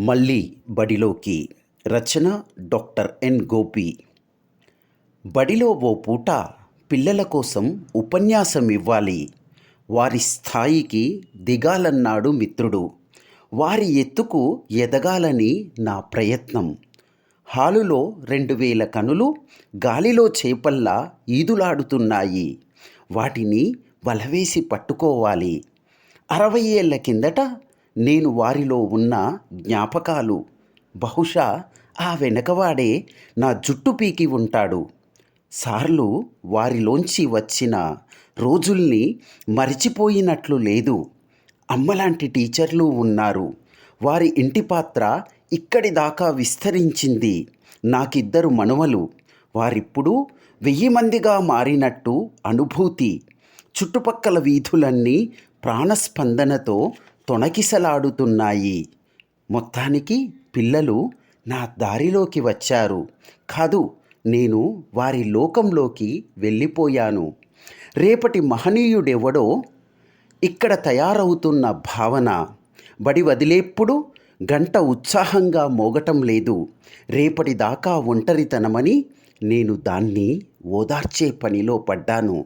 మళ్ళీ బడిలోకి. రచన డాక్టర్ ఎన్ గోపి. బడిలో ఓ పూట పిల్లల కోసం ఉపన్యాసం ఇవ్వాలి. వారి స్థాయికి దిగాలన్నాడు మిత్రుడు. వారి ఎత్తుకు ఎదగాలని నా ప్రయత్నం. హాలులో రెండు వేల కనులు గాలిలో చేపల్లా ఈదులాడుతున్నాయి. వాటిని వలవేసి పట్టుకోవాలి. అరవై ఏళ్ళ కిందట నేను వారిలో ఉన్న జ్ఞాపకాలు. బహుశా ఆ వెనకవాడే నా జుట్టు పీకి ఉంటాడు. సార్లు వారిలోంచి వచ్చిన రోజుల్ని మరిచిపోయినట్లు లేదు. అమ్మలాంటి టీచర్లు ఉన్నారు. వారి ఇంటి పాత్ర ఇక్కడి దాకా విస్తరించింది. నాకిద్దరు మనుమలు. వారిప్పుడు వెయ్యి మందిగా మారినట్టు అనుభూతి. చుట్టుపక్కల వీధులన్నీ ప్రాణస్పందనతో తొణకిసలాడుతున్నాయి. మొత్తానికి పిల్లలు నా దారిలోకి వచ్చారు. కాదు నేను వారి లోకంలోకి వెళ్ళిపోయాను. రేపటి మహనీయుడెవడో ఇక్కడ తయారవుతున్న భావన. బడి వదిలేప్పుడు గంట ఉత్సాహంగా మోగటం లేదు. రేపటి దాకా ఒంటరితనమని నేను దాన్ని ఓదార్చే పనిలో పడ్డాను.